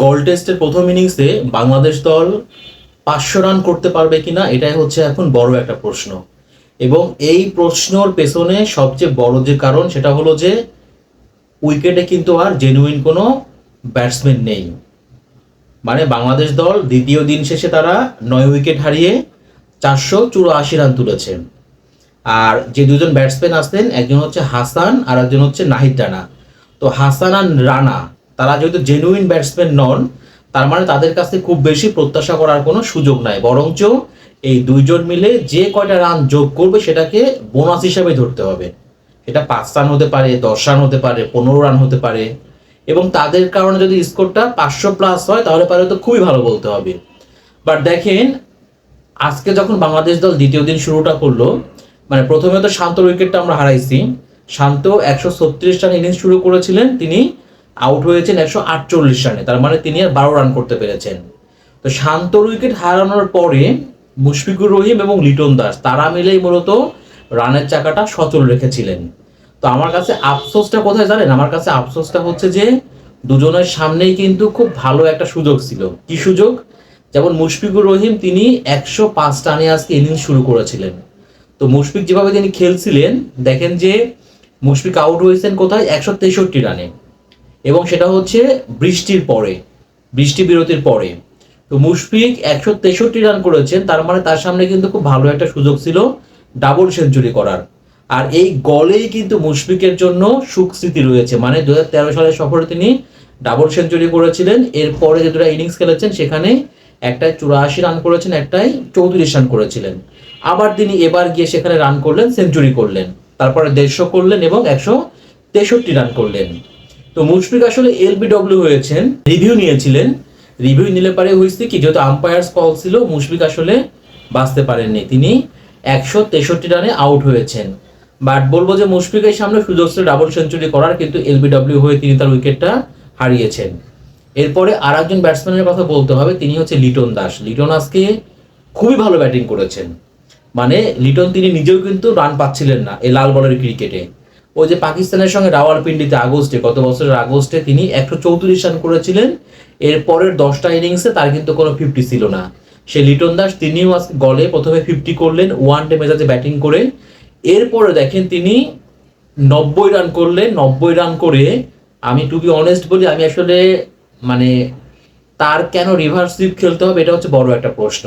Gold টেস্টের প্রথম ইনিংসে বাংলাদেশ দল পাঁচশো রান করতে পারবে কিনা, এটাই হচ্ছে এখন বড় একটা প্রশ্ন। এবং এই প্রশ্নর পেছনে সবচেয়ে বড় যে কারণ, সেটা হলো যে উইকেটে কিন্তু আর জেনুইন কোনো ব্যাটসম্যান নেই। মানে বাংলাদেশ দল দ্বিতীয় দিন শেষে তারা নয় উইকেট হারিয়ে চারশো চুরাশি রান তুলেছেন আর যে দুজন ব্যাটসম্যান আসতেন, একজন হচ্ছে হাসান আর একজন হচ্ছে নাহিদ রানা। তো হাসান আর রানা তারা যেহেতু জেনুইন ব্যাটসম্যান নন, তার মানে তাদের কাছে খুব বেশি প্রত্যাশা করার কোনো সুযোগ নাই। বরঞ্চ এই দুইজন মিলে যে কয়টা রান যোগ করবে সেটাকে বোনাস হিসাবে ধরতে হবে। এটা পাঁচ রান হতে পারে, দশ রান হতে পারে, পনেরো রান হতে পারে। এবং তাদের কারণে যদি স্কোরটা পাঁচশো প্লাস হয়, তাহলে পারে তো খুবই ভালো বলতে হবে। বাট দেখেন, আজকে যখন বাংলাদেশ দল দ্বিতীয় দিন শুরুটা করল মানে প্রথমে তো শান্ত উইকেটটা আমরা হারাইছি। শান্ত একশো ছত্রিশ রান ইনিংস শুরু করেছিলেন, তিনি আউট হয়েছেন একশো আটচল্লিশ রানে। তার মানে তিনি আর বারো রান করতে পেরেছেন। তো শান্তর উইকেট হারানোর পরে মুশফিকুর রহিম এবং লিটন দাস, তারা মিলেই মূলত রানের চাকাটা সচল রেখেছিলেন। তো আমার কাছে আফসোসটা কোথায় জানেন? আমার কাছে আফসোসটা হচ্ছে যে দুজনের সামনেই কিন্তু খুব ভালো একটা সুযোগ ছিল। কি সুযোগ? যেমন মুশফিকুর রহিম তিনি একশো পাঁচ রানে আজকে ইনিংস শুরু করেছিলেন। তো মুশফিক যেভাবে তিনি খেলছিলেন, দেখেন যে মুশফিক আউট হয়েছেন কোথায়? একশো তেষট্টি রানে। এবং সেটা হচ্ছে বৃষ্টির পরে, বৃষ্টি বিরতির পরে। তো মুশফিক একশো তেষট্টি রান করেছেন, তার মানে তার সামনে কিন্তু খুব ভালো একটা সুযোগ ছিল ডাবল সেঞ্চুরি করার। আর এই গলেই কিন্তু মুশফিকের জন্য সুখ স্মৃতি রয়েছে। মানে দু সালের সফরে তিনি ডাবল সেঞ্চুরি করেছিলেন, এরপরে যে দুটা ইনিংস খেলেছেন সেখানে একটাই চুরাশি রান করেছেন একটাই চৌত্রিশ রান করেছিলেন। আবার তিনি এবার গিয়ে সেখানে রান করলেন, সেঞ্চুরি করলেন। তারপরে দেড়শো করলেন এবং একশো তেষট্টি রান করলেন। তো মুশফিক আসলে এলবিডব্লিউ হয়েছেন, রিভিউ নিয়েছিলেন। রিভিউ নিলে পারে হয়েছে কি যেহেতু আম্পায়ার্স কল ছিল, মুশফিক আসলে বাঁচতে পারেননি। তিনি একশো তেষট্টি রানে আউট হয়েছেন। বাট বলব যে মুশফিকের সামনে সুযোগ ছিল ডাবল সেঞ্চুরি করার, কিন্তু এলবিডব্লিউ হয়ে তিনি তার উইকেটটা হারিয়েছেন। এরপরে আর একজন ব্যাটসম্যানের কথা বলতে হবে, তিনি হচ্ছে লিটন দাস। লিটন আজকে খুবই ভালো ব্যাটিং করেছেন। মানে লিটন তিনি নিজেও কিন্তু রান পাচ্ছিলেন না, এই লাল বলের ক্রিকেটে ওই যে পাকিস্তানের সঙ্গে রাওয়ালপিন্ডিতে আগস্টে, গত বছরের আগস্টে তিনি একশো চৌত্রিশ রান করেছিলেন। এর পরের দশটা ইনিংসে তার কিন্তু কোনো ফিফটি ছিল না। সে লিটন দাস, তিনিও গলে প্রথমে ফিফটি করলেন ওয়ান ডে মেজাজে ব্যাটিং করে। এরপরে দেখেন তিনি নব্বই রান করলেন, নব্বই রান করে, আমি টু বি অনেস্ট বলি, আমি আসলে মানে তার কেন রিভার্স সুইপ খেলতে হবে, এটা হচ্ছে বড় একটা প্রশ্ন।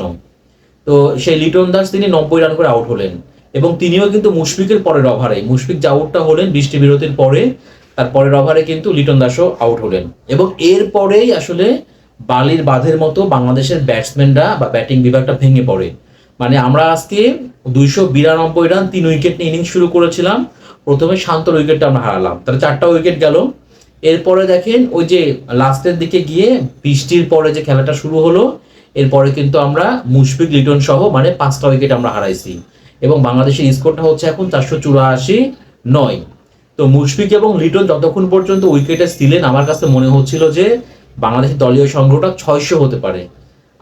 তো সেই লিটন দাস, তিনি নব্বই রান করে আউট হলেন। এবং তিনিও কিন্তু মুশফিকের পরের ওভারে। মুশফিক যে আউটটা হলেন, বৃষ্টি বিরতির পরে তার পরের ওভারে কিন্তু লিটন দাসও আউট হলেন। এবং এরপরেই আসলে বালির বাঁধের মতো বাংলাদেশের ব্যাটসম্যানরা বা ব্যাটিং বিভাগটা ভেঙে পড়ে। মানে আমরা আজকে দুইশো বিরানব্বই রান, তিন উইকেট নিয়ে ইনিংস শুরু করেছিলাম। প্রথমে শান্তর উইকেটটা আমরা হারালাম। তাহলে চারটা উইকেট গেল। এরপরে দেখেন ওই যে লাস্টের দিকে গিয়ে বৃষ্টির পরে যে খেলাটা শুরু হলো, এরপরে কিন্তু আমরা মুশফিক, লিটন সহ মানে পাঁচটা উইকেট আমরা হারাইছি। এবং বাংলাদেশের স্কোরটা হচ্ছে এখন চারশো চুরাশি নয়। তো মুশফিক এবং লিটন যতক্ষণ পর্যন্ত উইকেটে ছিলেন, আমার কাছে মনে হচ্ছিল যে বাংলাদেশের দলীয় সংগ্রহটা ছয়শো হতে পারে।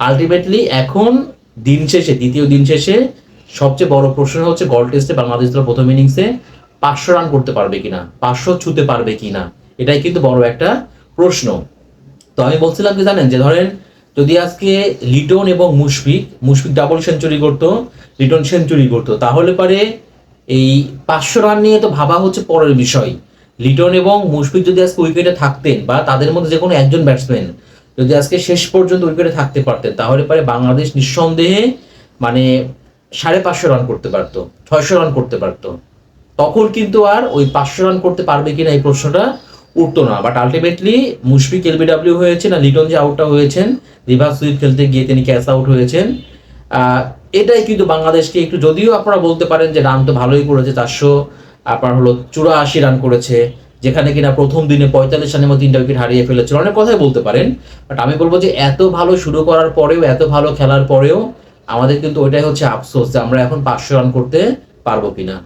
আলটিমেটলি এখন দিন শেষে, দ্বিতীয় দিন শেষে সবচেয়ে বড় প্রশ্ন হচ্ছে গল টেস্টে বাংলাদেশ দল প্রথম ইনিংসে পাঁচশো রান করতে পারবে কিনা, পাঁচশো ছুতে পারবে কিনা, এটাই কিন্তু বড় একটা প্রশ্ন। তো আমি বলছিলাম কি জানেন যে ধরেন যদি আজকে লিটন এবং মুশফিক মুশফিক ডাবল সেঞ্চুরি করতো লিটন সেঞ্চুরি করতো তাহলে পারে এই পাঁচশো রান নিয়ে তো ভাবা হচ্ছে পরের বিষয়। লিটন এবং মুশফিক যদি আজকে উইকেটে থাকতেন বা তাদের মধ্যে যে কোনো একজন ব্যাটসম্যান যদি আজকে শেষ পর্যন্ত উইকেটে থাকতে পারতেন, তাহলে পারে বাংলাদেশ নিঃসন্দেহে মানে সাড়ে পাঁচশো রান করতে পারতো, ছয়শো রান করতে পারতো। তখন কিন্তু আর ওই পাঁচশো রান করতে পারবে কিনা এই প্রশ্নটা উঠতো না। বাট আলটিমেটলি মুশফিক এলবিডাব্লিউ হয়েছে না লিটন যে আউটটা হয়েছেন রিভার্স সুইপ খেলতে গিয়ে তিনি ক্যাচ আউট হয়েছেন। এটাই কিন্তু বাংলাদেশকে একটু যদিও আপনারা বলতে পারেন যে রান তো ভালোই করেছে, চারশো, আপনার হলো চুরাশি রান করেছে, যেখানে কিনা প্রথম দিনে পঁয়তাল্লিশ রানের মধ্যে তিনটা উইকেট হারিয়ে ফেলেছিল। অনেক কথাই বলতে পারেন বাট আমি বলব যে এত ভালো শুরু করার পরেও, এত ভালো খেলার পরেও, আমাদের কিন্তু ওইটাই হচ্ছে আফসোস যে আমরা এখন পাঁচশো রান করতে পারব কিনা।